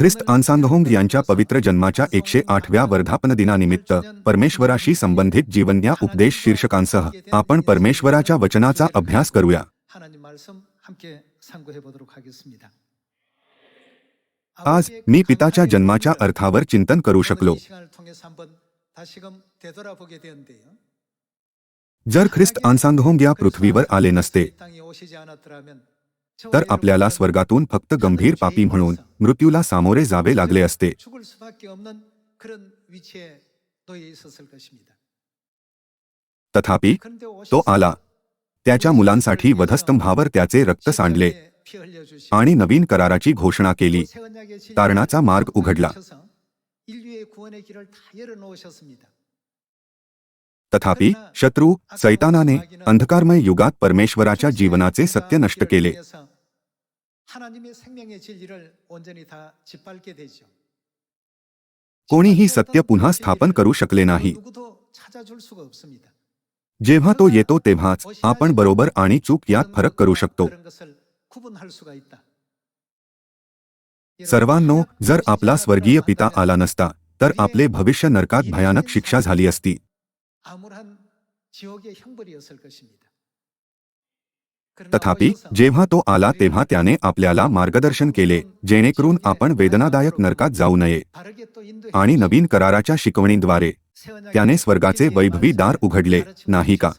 ख्रिस्त आनसांगहोंग यांच्या पवित्र जन्माच्या एकशे आठव्या वर्धापन दिनानिमित्त परमेश्वराशी संबंधित जीवन्या उपदेश शीर्षकांसह आपण परमेश्वराच्या वचनाचा अभ्यास करूया. आज मी पिताच्या जन्माच्या अर्थावर चिंतन करू शकलो. जर ख्रिस्त आनसांगहोंग या पृथ्वीवर आले नसते तर आपल्याला स्वर्गातून फक्त गंभीर पापी म्हणून मृत्यूला सामोरे जावे लागले असते. तथापि तो आला. त्याच्या मुलांसाठी वधस्तंभावर त्याचे रक्त सांडले आणि नवीन कराराची घोषणा केली. तारणाचा मार्ग उघडला. तथापि शत्रू सैतानाने अंधकारमय युगात परमेश्वराच्या जीवनाचे सत्य नष्ट केले. कोणीही सत्य पुन्हा स्थापन करू शकले नाही. जेव्हा तो येतो तेव्हाच आपण बरोबर आणि चूक यात फरक करू शकतो. सर्वांनो जर आपला स्वर्गीय पिता आला नसता तर आपले भविष्य नरकात भयानक शिक्षा झाली असती. तथापि जेव्हा तो आला तेव्हा त्याने आपल्याला मार्गदर्शन केले जेणेकरून आपण वेदनादायक नरकात जाऊ नये. आणि नवीन कराराच्या शिकवणीद्वारे त्याने स्वर्गाचे वैभवी दार उघडले नाही का?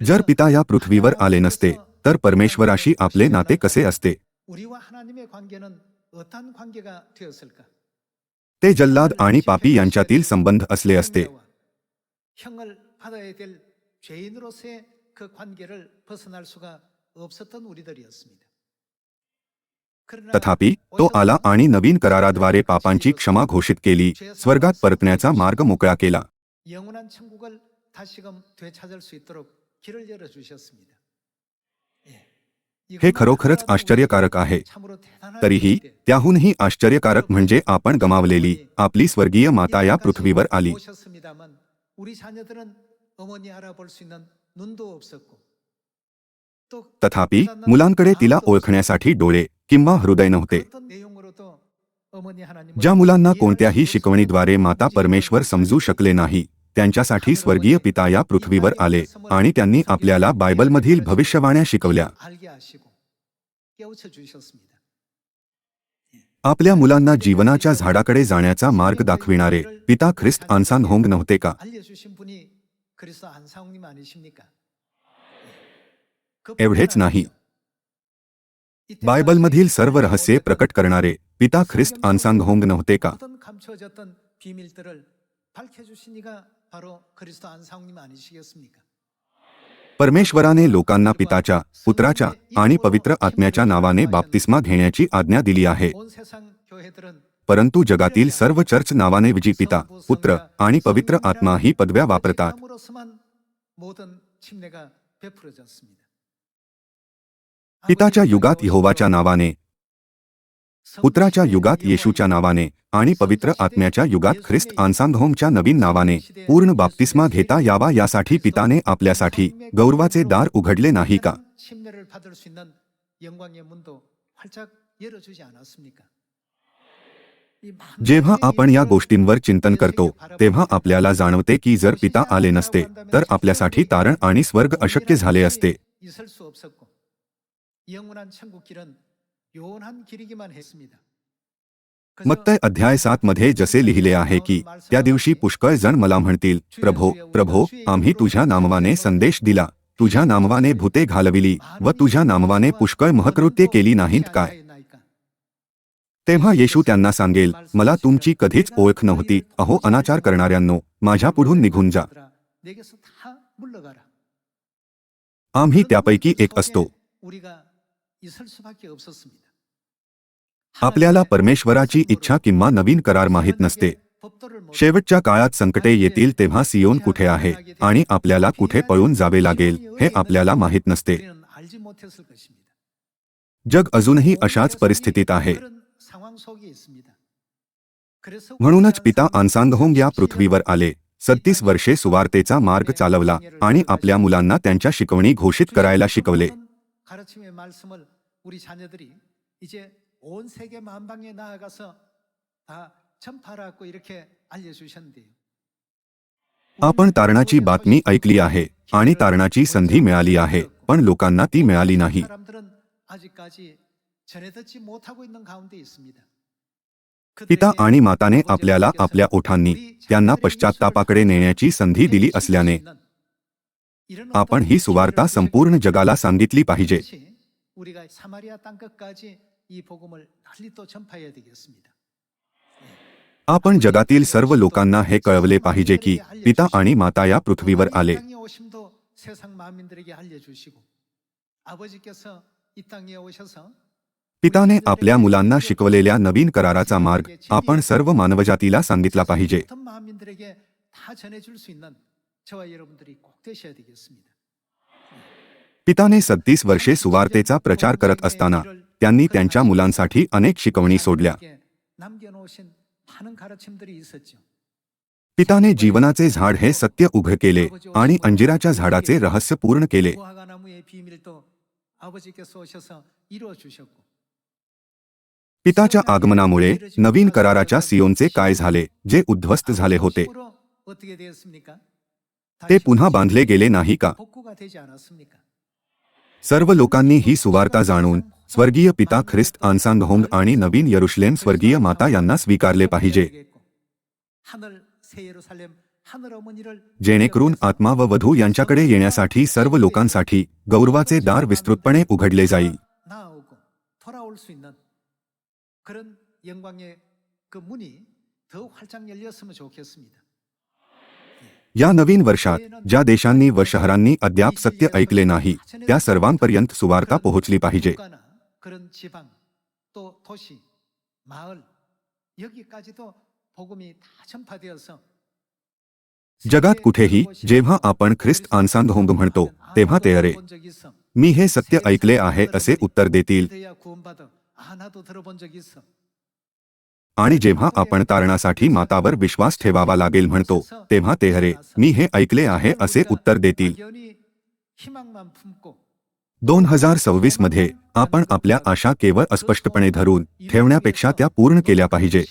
जर पिता या पृथ्वीवर आले नसते तर परमेश्वराशी आपले नाते कसे असते? 우리와 하나님의 관계는 어떤 관계가 되었을까? ते जल्लाद आणि पापी यांच्यातील संबंध असले असते 형을 받아야 될 죄인으로서의 그 관계를 벗어날 수가 없었던 우리들이었습니다. 그러나 तथापि तो आला आणि नवीन कराराद्वारे पापांची क्षमा घोषित केली स्वर्गात परतण्याचा मार्ग मोकळा केला 영원한 천국을 다시금 되찾을 수 있도록 길을 열어 주셨습니다. हे खरोखरच आश्चर्यकारक आहे. तरीही त्याहूनही आश्चर्यकारक म्हणजे आपण गमावलेली आपली स्वर्गीय माता या पृथ्वीवर आली. तथापि मुलांकडे तिला ओळखण्यासाठी डोळे किंवा हृदय नव्हते. ज्या मुलांना कोणत्याही शिकवणीद्वारे माता परमेश्वर समजू शकले नाही त्यांच्यासाठी स्वर्गीय पिता या पृथ्वीवर आले आणि त्यांनी आपल्याला बायबलमधील भविष्यवाण्या शिकवल्या. आपल्या मुलांना जीवनाच्या झाडाकडे जाण्याचा मार्ग दाखविणारे पिता ख्रिस्त आनसान होंग नव्हते का? एवढेच नाही. बायबलमधील सर्व रहस्ये प्रकट करणारे पिता ख्रिस्त आनसान होंग नव्हते का? परमेश्वराने लोकांना पिताच्या पुत्राच्या आणि पवित्र आत्म्याच्या नावाने बाप्तिस्मा घेण्याची आज्ञा दिली आहे. परंतु जगातील सर्व चर्च नावाने विजी पिता पुत्र आणि पवित्र आत्मा ही पदव्या वापरतात. पिताच्या युगात यहोवाच्या नावाने पुत्राच्या युगात येशूच्या नावाने आणि पवित्र आत्म्याच्या युगात ख्रिस्त आन्सांधोमच्या नवीन नावाने पूर्ण बाप्तिस्मा घेता यावा यासाठी पिताने आपल्यासाठी गौरवाचे दार उघडले नाही का? जेव्हा आपण या गोष्टींवर चिंतन करतो तेव्हा आपल्याला जाणवते की जर पिता आले नसते तर आपल्यासाठी तारण आणि स्वर्ग अशक्य झाले असते. मत्तय अध्याय सात मध्ये जसे लिहिले आहे की त्या दिवशी पुष्कळ जण मला म्हणतील प्रभो प्रभो आम्ही तुझ्या नामवाने संदेश दिला. तुझ्या नामवाने भूते घालविली व तुझ्या नामवाने पुष्कळ महकृत्य केली नाहीत काय? तेव्हा येशू त्यांना सांगेल मला तुमची कधीच ओळख नव्हती. अहो अनाचार करणाऱ्यांनो माझ्या पुढून निघून जा. आम्ही त्यापैकी एक असतो. आपल्याला परमेश्वराची इच्छा किंवा नवीन करार माहीत नसते. शेवटच्या काळात संकटे येतील तेव्हा सियोन कुठे आहे आणि आपल्याला कुठे पळून जावे लागेल हे आपल्याला माहीत नसते. जग अजूनही अशाच परिस्थितीत आहे. म्हणूनच पिता आनसांगहोंग या पृथ्वीवर आले. सत्तीस वर्षे सुवार्तेचा मार्ग चालवला आणि आपल्या मुलांना त्यांच्या शिकवणी घोषित करायला शिकवले. 가르침의 말씀을 우리 자녀들이 이제 온 세계 만방에 나아가서 다 전파하라고 이렇게 알려주셨는데요. आपण तारणाची बातमी ऐकली आहे आणि तारणाची संधी मिळाली आहे पण लोकांना ती मिळाली नाही 사람들은 아직까지 전해 듣지 못하고 있는 가운데 있습니다. पिता आणि माताने आपल्याला आपल्या ओठांनी त्यांना पश्चात्तापाकडे नेण्याची संधी दिली असल्याने आपण ही सुवार्ता संपूर्ण जगाला सांगितली पाहिजे. आपण जगातील सर्व लोकांना हे कळवले पाहिजे की पिता आणि माता या पृथ्वीवर आले. पिताने आपल्या मुलांना शिकवलेल्या नवीन कराराचा मार्ग आपण सर्व मानवजातीला सांगितला पाहिजे. पिताने सत्तीस वर्षे सुवार्तेचा प्रचार करत असताना त्यांनी त्यांच्या मुलांसाठी अनेक शिकवणी सोडल्या. पिताने जीवनाचे झाड हे सत्य उभे केले आणि अंजिराच्या झाडाचे रहस्य पूर्ण केले. पिताच्या आगमनामुळे नवीन कराराच्या सियोनचे काय झाले जे उद्ध्वस्त झाले होते? ते पुन्हा बांधले गेले नाही का 복구가 되지 않았습니까? सर्व लोकांनी ही सुवार्ता जाणून स्वर्गीय पिता ख्रिस्त आन्सांगहोंग आणि नवीन यरुशलेम स्वर्गीय माता यांना स्वीकारले पाहिजे 하늘 새 예루살렘 하늘 어머니를 जेणेकरून आत्मा व वधू यांच्याकडे येण्यासाठी सर्व लोकांसाठी गौरवाचे दार विस्तृतपणे उघडले जाईल 나아오고 돌아올 수 있는 그런 영광의 그 문이 더 활짝 열렸으면 좋겠습니다. या नवीन वर्षात ज्या देशांनी व शहरांनी अद्याप सत्य ऐकले नाही त्या सर्वांपर्यंत सुवार्ता पोहोचली पाहिजे. जगात कुठेही जेव्हा आपण ख्रिस्त आनसांधोंग म्हणतो तेव्हा ते अरे मी हे सत्य ऐकले आहे असे उत्तर देतील. आणि जेव्हा आपण तारणासाठी मातावर विश्वास ठेवावा लागेल म्हणतो तेव्हा ते हरे मी हे ऐकले आहे असे उत्तर देतील. दोन हजार सव्वीसमध्ये आपण आपल्या आशा केवळ अस्पष्टपणे धरून ठेवण्यापेक्षा त्या पूर्ण केल्या पाहिजे.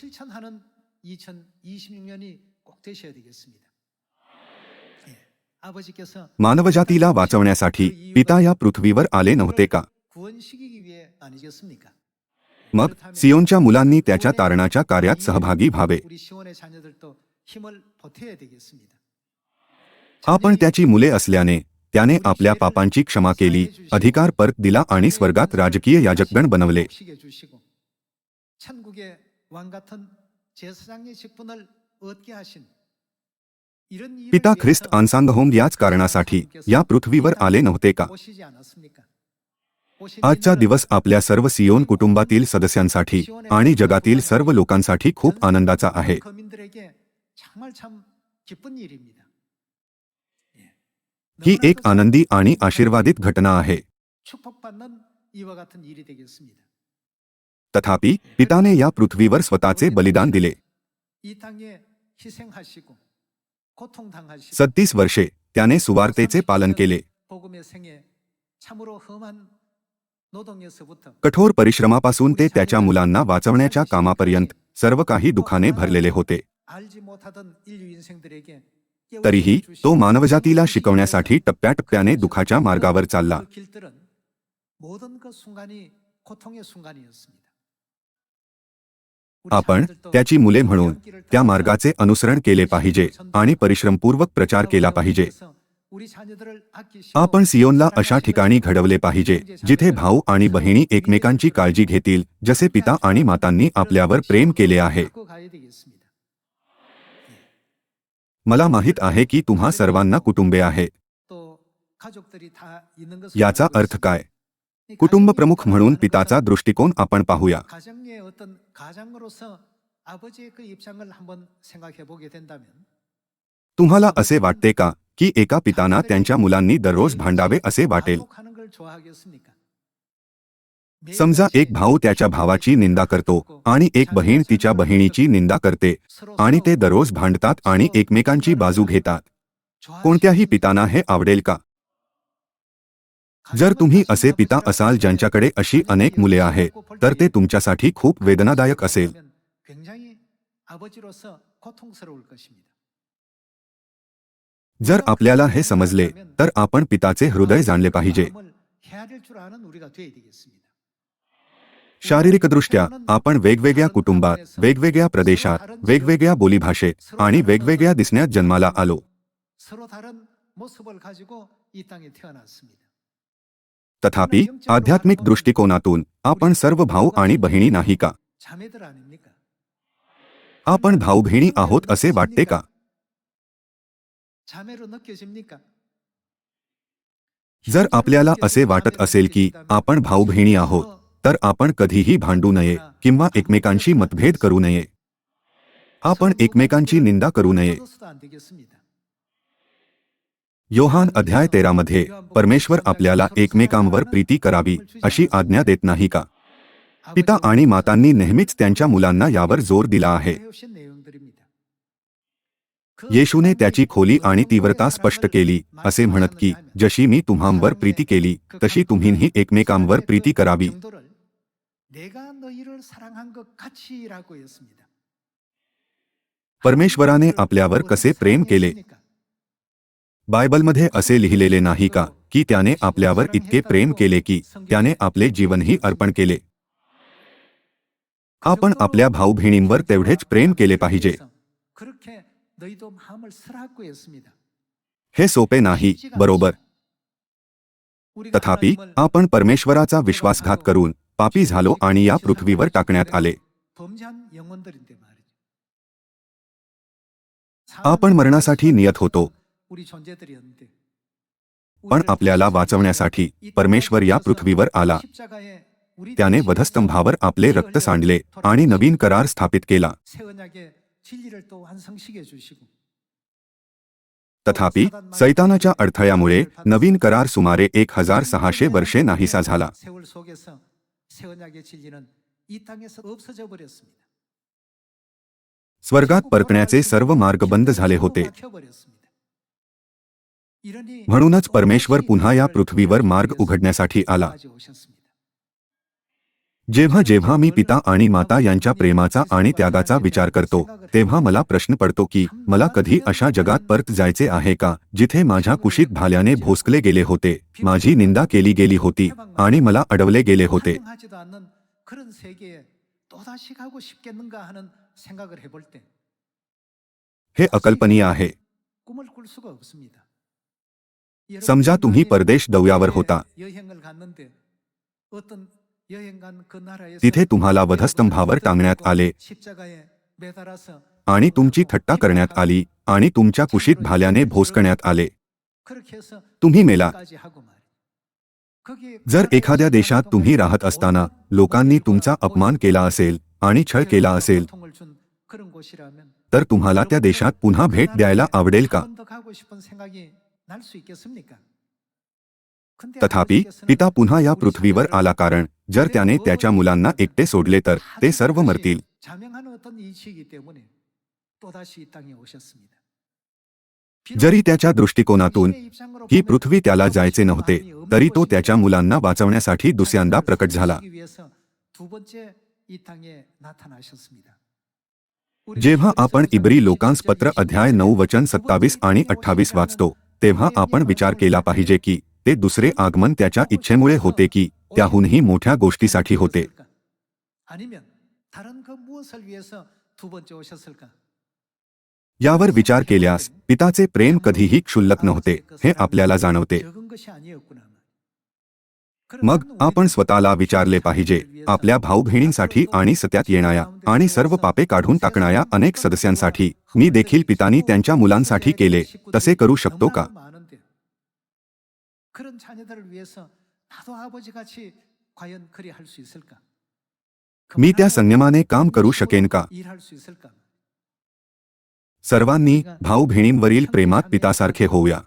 मानवजातीला वाचवण्यासाठी पिता या पृथ्वीवर आले नव्हते का? मग सियोनच्या मुलांनी त्याच्या तारणाच्या कार्यात सहभागी व्हावे. आपण त्याची मुले असल्याने त्याने आपल्या पापांची क्षमा केली अधिकार परत दिला आणि स्वर्गात राजकीय याजकगण बनवले. पिता ख्रिस्त आनसांगहोम याच कारणासाठी या पृथ्वीवर आले नव्हते का? आजचा दिवस आपल्या सर्व सियोन कुटुंबातील सदस्यांसाठी आणि जगातील सर्व लोकांसाठी खूप आनंदाचा आहे. ही एक आनंदी आणि आशीर्वादित घटना आहे. तथापि पिताने या पृथ्वीवर स्वतःचे बलिदान दिले. सत्तीस वर्षे त्याने सुवार्तेचे पालन केले. कठोर परिश्रमापासून ते त्याच्या मुलांना वाचवण्याच्या कामापर्यंत सर्व काही दुखाने भरलेले होते. तरीही तो मानवजातीला शिकवण्यासाठी टप्प्याटप्प्याने दुखाच्या मार्गावर चालला. आपण त्याची मुले म्हणून त्या मार्गाचे अनुसरण केले पाहिजे आणि परिश्रमपूर्वक प्रचार केला पाहिजे. आपण सियोनला अशा ठिकाणी घडवले पाहिजे जिथे भाऊ आणि बहिणी एकमेकांची काळजी घेतील जसे पिता आणि मातांनी आपल्यावर प्रेम केले आहे. मला माहीत आहे की तुम्हा सर्वांना कुटुंबे आहे. याचा अर्थ काय? कुटुंब प्रमुख म्हणून पिताचा दृष्टिकोन आपण पाहूया. तुम्हाला असे वाटते का की एका पिताना त्यांच्या मुलांनी दररोज भांडावे असे वाटेल. समजा एक भाऊ त्याच्या भावाची निंदा करतो आणि एक बहीण तिच्या बहिणीची निंदा करते आणि ते दररोज भांडतात आणि एकमेकांची बाजू घेतात. कोणत्याही पिताना हे आवडेल का? जर तुम्ही असे पिता असाल ज्यांच्याकडे अशी अनेक मुले आहेत तर ते तुमच्यासाठी खूप वेदनादायक असेल. जर आपल्याला हे समजले तर आपण पिताचे हृदय जाणले पाहिजे. शारीरिकदृष्ट्या आपण वेगवेगळ्या कुटुंबात वेगवेगळ्या प्रदेशात वेगवेगळ्या बोलीभाषेत आणि वेगवेगळ्या दिसण्यात जन्माला आलो. तथापि आध्यात्मिक दृष्टिकोनातून आपण सर्व भाऊ आणि बहिणी नाही का? आपण भाऊ बहिणी आहोत असे वाटते का? जर आपल्याला असे वाटत असेल की आपण भाऊ बहिणी आहोत तर आपण कधीही भांडू नये किंवा एकमेकांशी मतभेद करू नये. आपण एकमेकांची निंदा करू नये. योहान अध्याय तेरामध्ये परमेश्वर आपल्याला एकमेकांवर प्रीती करावी अशी आज्ञा देत नाही का? पिता आणि मातांनी नेहमीच त्यांच्या मुलांना यावर जोर दिला आहे. येशूने त्याची खोली आणि तीव्रता स्पष्ट केली असे म्हणत की जशी मी तुम्हांवर प्रीती केली तशी तुम्हीही एकमेकांवर प्रीती करावी. परमेश्वराने आपल्यावर कसे प्रेम केले? बायबलमध्ये असे लिहिलेले नाही का की त्याने आपल्यावर इतके प्रेम केले की त्याने आपले जीवनही अर्पण केले? आपण आपल्या भाऊ बहिणींवर तेवढेच प्रेम केले पाहिजे. हे सोपे नाही बरोबर तथापि आपण परमेश्वराचा विश्वासघात करून पापी झालो आणि या पृथ्वीवर टाकण्यात आले. आपण मरणासाठी नियत होतो. पण आपल्याला वाचवण्यासाठी परमेश्वर या पृथ्वीवर आला. त्याने वधस्तंभावर आपले रक्त सांडले आणि नवीन करार स्थापित केला. तथापि सैतानाच्या अडथळ्यामुळे नवीन करार सुमारे एक हजार सहाशे वर्षे नाहीसा झाला. स्वर्गात परतण्याचे सर्व मार्ग बंद झाले होते. म्हणूनच परमेश्वर पुन्हा या पृथ्वीवर मार्ग उघडण्यासाठी आला. जेव्हा जेव्हा मी पिता आणि माता यांच्या प्रेमाचा आणि त्यागाचा विचार करतो तेव्हा मला प्रश्न पडतो की मला कधी अशा जगात परत जायचे आहे का जिथे माझ्या कुशीत भाल्याने भोसकले गेले होते माझी निंदा केली गेली होती आणि मला अडवले गेले होते. हे अकल्पनीय आहे. समजा तुम्ही परदेश दौऱ्यावर होता. तिथे तुम्हाला वधस्तंभावर टांगण्यात आले. आणि तुमची थट्टा करण्यात आली आणि तुमच्या कुशीत भाल्याने भोसकण्यात आले. तुम्ही मेला. जर एखाद्या देशात तुम्ही राहत असताना लोकांनी तुमचा अपमान केला असेल आणि छळ केला असेल तर तुम्हाला त्या देशात पुन्हा भेट द्यायला आवडेल का? तथापि पिता पुन्हा या पृथ्वीवर आला कारण जर त्याने त्याच्या मुलांना एकटे सोडले तर ते सर्व मरतील. जरी त्याच्या दृष्टिकोनातून ही पृथ्वी त्याला जायचे नव्हते तरी तो त्याच्या मुलांना वाचवण्यासाठी दुसऱ्यांदा प्रकट झाला. जेव्हा आपण इब्री लोकांस पत्र अध्याय नऊ वचन सत्तावीस आणि अठ्ठावीस वाचतो तेव्हा आपण विचार केला पाहिजे की ते दुसरे आगमन त्याच्या इच्छेमुळे होते की त्याहूनही मोठ्या गोष्टीसाठी होते. यावर विचार केल्यास पिताचे प्रेम कधीही क्षुल्लक नव्हते हे आपल्याला जाणवते. मग आपण स्वतःला विचारले पाहिजे आपल्या भाऊ बहिणींसाठी आणि सत्यात येणाऱ्या आणि सर्व पापे काढून टाकणाऱ्या अनेक सदस्यांसाठी मी देखील पितानी त्यांच्या मुलांसाठी केले तसे करू शकतो का? मी त्या संयमाने काम करू शकेन का? सर्वांनी भाऊ बहिणींवरील प्रेमात पितासारखे होऊया.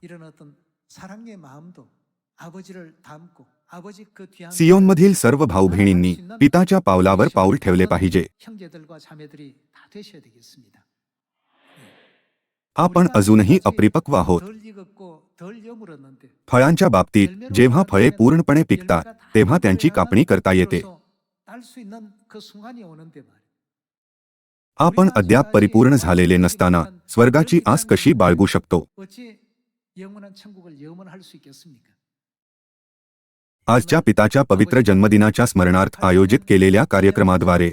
सियोनमधील सर्व भाऊ बहिणींनी पिताच्या पावलावर पाऊल ठेवले पाहिजे. आपण अजूनही अपरिपक्व आहोत. फळांच्या बाबतीत जेव्हा फळे पूर्णपणे पिकतात तेव्हा त्यांची कापणी करता येते. आपण अद्याप परिपूर्ण झालेले नसताना स्वर्गाची आस कशी बाळगू शकतो? आजच्या पिताच्या पवित्र जन्मदिनाच्या स्मरणार्थ आयोजित केलेल्या कार्यक्रमाद्वारे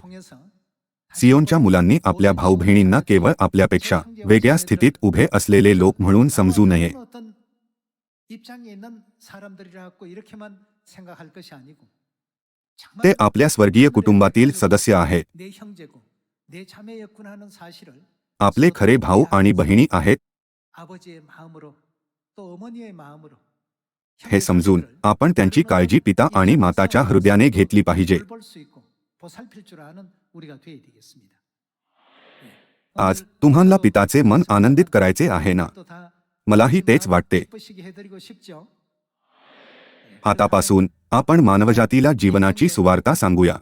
सियोनच्या मुलांनी आपल्या भाऊ बहिणींना केवळ आपल्यापेक्षा वेगळ्या स्थितीत उभे असलेले लोक म्हणून समजू नये. 입장에 있는 사람들이라고 이렇게만 생각할 것이 아니고 정말 ते आपल्या स्वर्गीय कुटुंबातील सदस्य आहेत 내 형제고 내 자매였구나 하는 사실을 आपले खरे भाऊ आणि बहिणी आहेत 아버지의 마음으로 또 어머니의 마음으로 हे समजून आपण त्यांची काळजी पिता आणि माताच्या हृदयाने घेतली पाहिजे 볼수 있고 보살필 줄 아는 우리가 되어야 되겠습니다. आज तुम्हाला पिताचे मन आनंदित करायचे आहे ना 또다 मलाही तेच वाटते. आतापासून आपण मानवजातीला जीवनाची सुवार्ता सांगूया.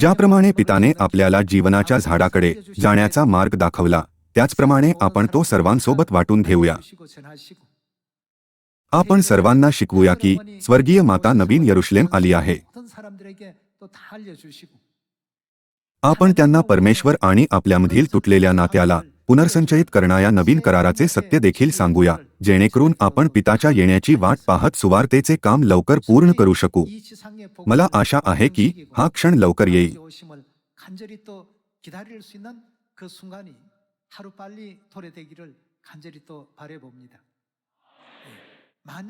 ज्याप्रमाणे पिताने आपल्याला जीवनाच्या झाडाकडे जाण्याचा मार्ग दाखवला त्याचप्रमाणे आपण तो सर्वांसोबत वाटून घेऊया. आपण सर्वांना शिकवूया की स्वर्गीय माता नवीन यरुशलेम आली आहे. आपण त्यांना परमेश्वर आणि आपल्यामधील तुटलेल्या नात्याला पुनर्संचयित करणाऱ्या नवीन कराराचे सत्य देखील सांगूया जेणेकरून आपण पिताच्या येण्याची वाट पाहत सुवार्तेचे काम लवकर पूर्ण करू शकू. मला आशा आहे की हा क्षण लवकर येईल.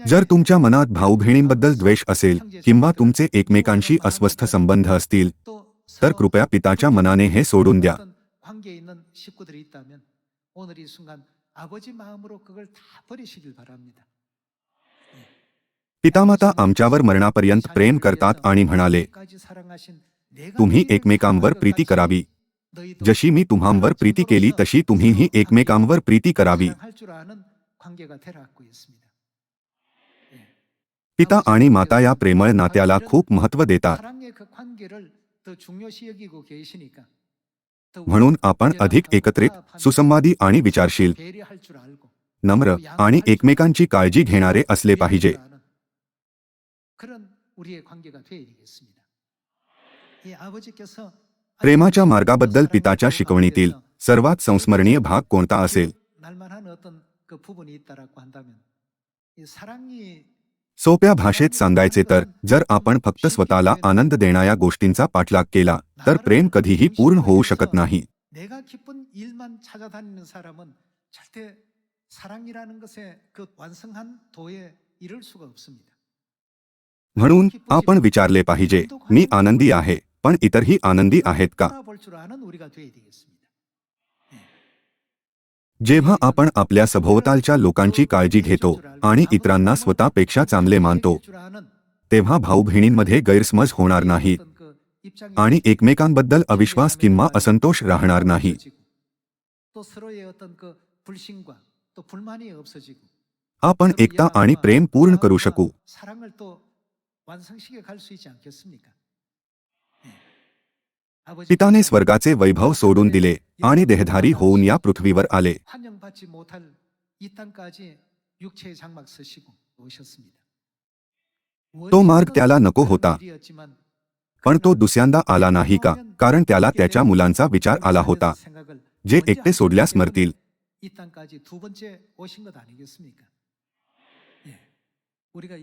जर तुमच्या मनात भाऊ बहिणींबद्दल द्वेष असेल किंवा तुमचे एकमेकांशी अस्वस्थ संबंध असतील तर कृपया पिताच्या मनाने हे सोडून द्या. पितामाता आमच्यावर मरणापर्यंत प्रेम करतात आणि म्हणाले तुम्ही एकमेकांवर प्रीती करावी. जशी मी तुम्हांवर प्रीती केली तशी तुम्हीही एकमेकांवर प्रीती करावी. पिता आणि माता या प्रेमळ नात्याला खूप महत्त्व देतात. म्हणून आपण अधिक एकत्रित सुसंवादी आणि विचारशील. नम्र आणि एकमेकांची काळजी घेणारे असले पाहिजे. प्रेमाच्या मार्गाबद्दल पिताच्या शिकवणीतील सर्वात संस्मरणीय भाग कोणता असेल? सोप्या भाषेत सांगायचे तर जर आपण फक्त स्वतःला आनंद देणाऱ्या गोष्टींचा पाठलाग केला तर प्रेम कधीही पूर्ण होऊ शकत नाही. म्हणून आपण विचारले पाहिजे मी आनंदी आहे पण इतरही आनंदी आहेत का? जेव्हा आपण आपल्या सभोवतालच्या लोकांची काळजी घेतो आणि इतरांना स्वतःपेक्षा चांगले मानतो तेव्हा भाऊ बहिणींमध्ये गैरसमज होणार नाही आणि एकमेकांबद्दल अविश्वास किंवा असंतोष राहणार नाही. आपण एकता आणि प्रेम पूर्ण करू शकू. पिताने स्वर्गाचे वैभव सोडून दिले आणि देहधारी होऊन या पृथ्वीवर आले. तो मार्ग त्याला नको होता. पण तो दुसऱ्यांदा आला नाही का कारण त्याला त्याच्या मुलांचा विचार आला होता जे एकटे सोडल्यास मरतील.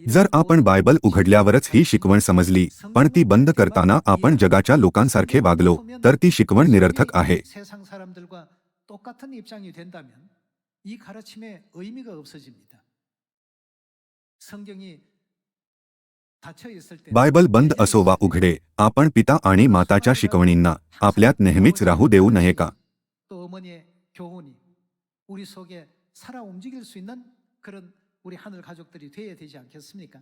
जर आपण बायबल उघडल्यावरच ही शिकवण समजली पण ती बंद करताना आपण जगाच्या लोकांसारखे वागलो तर ती शिकवण निरर्थक आहे. बायबल बंद असो वा उघडे आपण पिता आणि माताच्या शिकवणींना आपल्यात नेहमीच राहू देऊ नये का? 우리 속에 살아 움직일 수 있는 그런 우리 하늘 가족들이 되어야 되지 않겠습니까?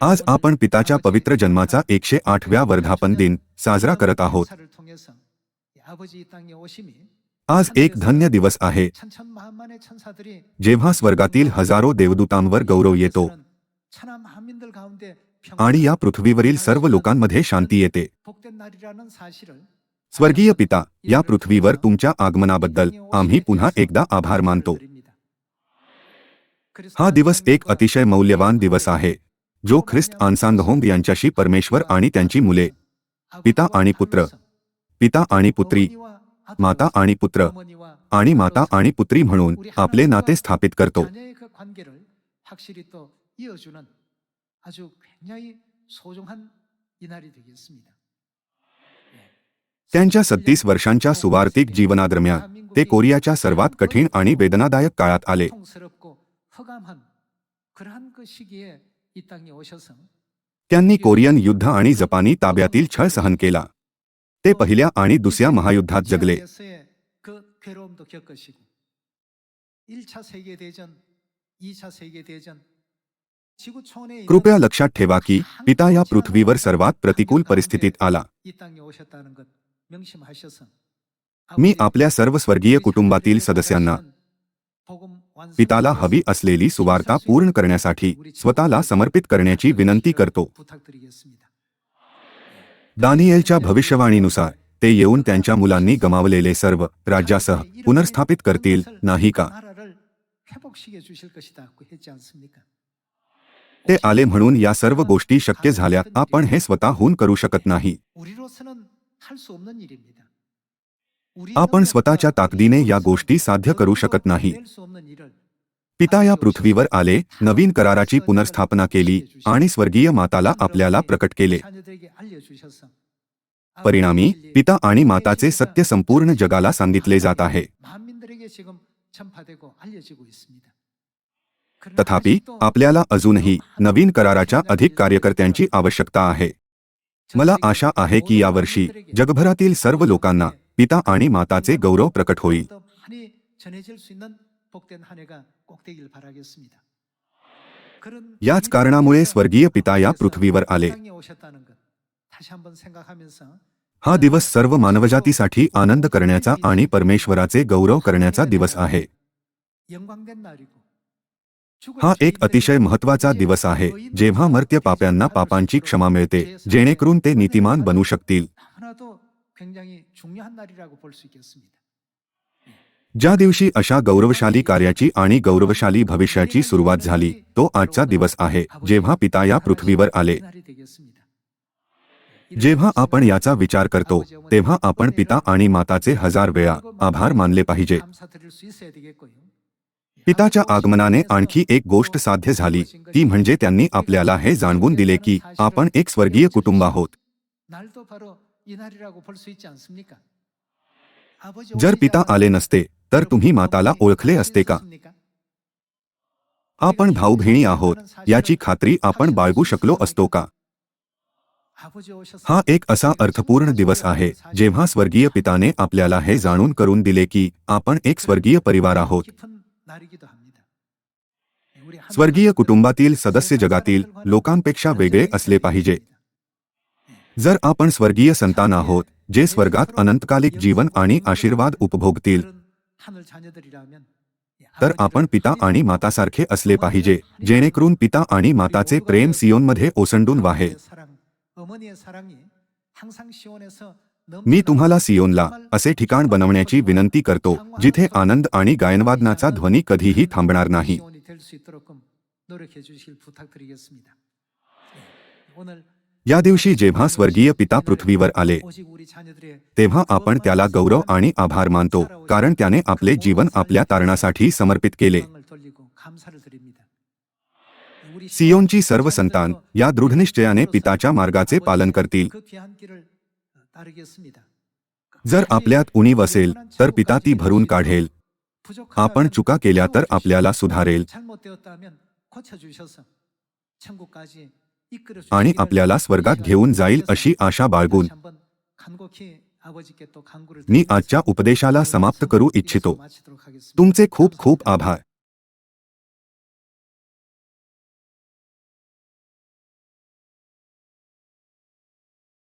आज आपण पिताच्या पवित्र जन्माचा एकशे आठव्या वर्धापन दिन साजरा करत आहोत 사를 통해서 이 아버지 이 땅에 오심이 आज एक धन्य दिवस आहे 천천만만의 천사들이 जेव्हा स्वर्गातील हजारो देवदूतांवर गौरव येतो 천하 만민들 가운데 आणि या पृथ्वीवरील सर्व लोकांमध्ये शांती येते 복된 날이라는 사실을 स्वर्गीय पिता या पृथ्वीवर तुमच्या आगमनाबद्दल आम्ही पुन्हा एकदा आभार मानतो हा दिवस एक अतिशय मौल्यवान दिवस आहे जो ख्रिस्त होम यांच्याशी परमेश्वर आणि त्यांची मुले पिता आणि पुत्र पिता आणि पुत्री माता आणि पुत्र आणि माता आणि पुत्री म्हणून आपले नाते स्थापित करतो. त्यांच्या सत्तीस वर्षांच्या सुवार्थिक जीवनादरम्यान ते कोरियाच्या सर्वात कठीण आणि वेदनादायक काळात आले. 허감한 그러한 그 시기에 이 땅에 오셔서 त्यांनी कोरियन युद्ध आणि जपानी ताब्यातील छळ सहन केला ते पहिल्या आणि दुसऱ्या महायुद्धात जगले 지역에서의 그 괴로움도 겪으시고 1차 세계 대전, 2차 세계 대전 지구 초원에 있는 कृपया लक्षात ठेवा की पिता या पृथ्वीवर सर्वात प्रतिकूल परिस्थितीत आला 이 땅에 오셨다는 것 명심하셔서 मी आपल्या सर्व स्वर्गीय कुटुंबातील सदस्यांना पिताला हवी असलेली सुवार्ता पूर्ण करण्यासाठी स्वतःला समर्पित करण्याची विनंती करतो. दानियलच्या भविष्यवाणीनुसार ते येऊन त्यांच्या मुलांनी गमावलेले सर्व राज्यासह पुनर्स्थापित करतील नाही का? ते आले म्हणून या सर्व गोष्टी शक्य झाल्या आपण हे स्वतःहून करू शकत नाही. आपण स्वतःच्या ताकदीने या गोष्टी साध्य करू शकत नाही. पिता या पृथ्वीवर आले नवीन कराराची पुनर्स्थापना केली आणि स्वर्गीय माताला आपल्याला प्रकट केले. परिणामी पिता आणि माताचे सत्य संपूर्ण जगाला सांगितले जात आहे. तथापि आपल्याला अजूनही नवीन कराराच्या अधिक कार्यकर्त्यांची आवश्यकता आहे. मला आशा आहे की यावर्षी जगभरातील सर्व लोकांना पिता आणि माताचे गौरव प्रकट होईल. याच कारणामुळे स्वर्गीय पिता या पृथ्वीवर आले हा दिवस सर्व मानवजातीसाठी आनंद करण्याचा आणि परमेश्वराचे गौरव करण्याचा दिवस आहे हा एक अतिशय महत्त्वाचा दिवस आहे जेव्हा मर्त्य पाप्यांना पापांची क्षमा मिळते जेणेकरून ते नीतिमान बनू शकतील 굉장히 중요한 날이라고 볼 수 있겠습니다. ज्या दिवशी अशा गौरवशाली कार्याची आणि गौरवशाली भविष्याची सुरुवात झाली तो आजचा दिवस आहे जेव्हा पिता या पृथ्वीवर आले 날이 되겠습니다. जेव्हा आपण याचा विचार करतो तेव्हा आपण पिता आणि माताचे हजार वेळा आभार मानले पाहिजे 감사드릴 수 있어야 되겠고요. पिताच्या आगमनाने आणखी एक गोष्ट साध्य झाली ती म्हणजे त्यांनी आपल्याला हे जाणवून दिले की आपण एक स्वर्गीय कुटुंब आहोत जर पिता आले नसते तर तुम्ही माताला ओळखले असते का आपण भाऊ बहिणी आहोत याची खात्री आपण बाळगू शकलो असतो का हा एक असा अर्थपूर्ण दिवस आहे जेव्हा स्वर्गीय पिताने आपल्याला हे जाणून करून दिले की आपण एक स्वर्गीय परिवार आहोत स्वर्गीय कुटुंबातील सदस्य जगातील लोकांपेक्षा वेगळे असले पाहिजे जर आपण स्वर्गीय संतान आहोत जे स्वर्गात अनंतकालिक जीवन आणि आशीर्वाद उपभोगतील तर आपण पिता आणि मातासारखे असले पाहिजे जेणेकरून पिता आणि माताचे प्रेम सियोनमध्ये ओसंडून वाहे. मी तुम्हाला सियोनला असे ठिकाण बनवण्याची विनंती करतो जिथे आनंद आणि गायनवादनाचा ध्वनी कधीही थांबणार नाही. या दिवशी जेव्हा स्वर्गीय पिता पृथ्वीवर आले तेव्हा आपण त्याला गौरव आणि आभार मानतो कारण त्याने आपले जीवन आपल्या तारणासाठी समर्पित केले. सियोनची सर्व संतान या दृढनिश्चयाने पिताच्या मार्गाचे पालन करतील. जर आपल्यात उणीव असेल तर पिता ती भरून काढेल. आपण चुका केल्या तर आपल्याला सुधारेल. आणि आपल्याला स्वर्गात घेऊन जाईल अशी आशा बाळगून. मी आजच्या उपदेशाला समाप्त करू इच्छितो. तुमचे खूप खूप आभार.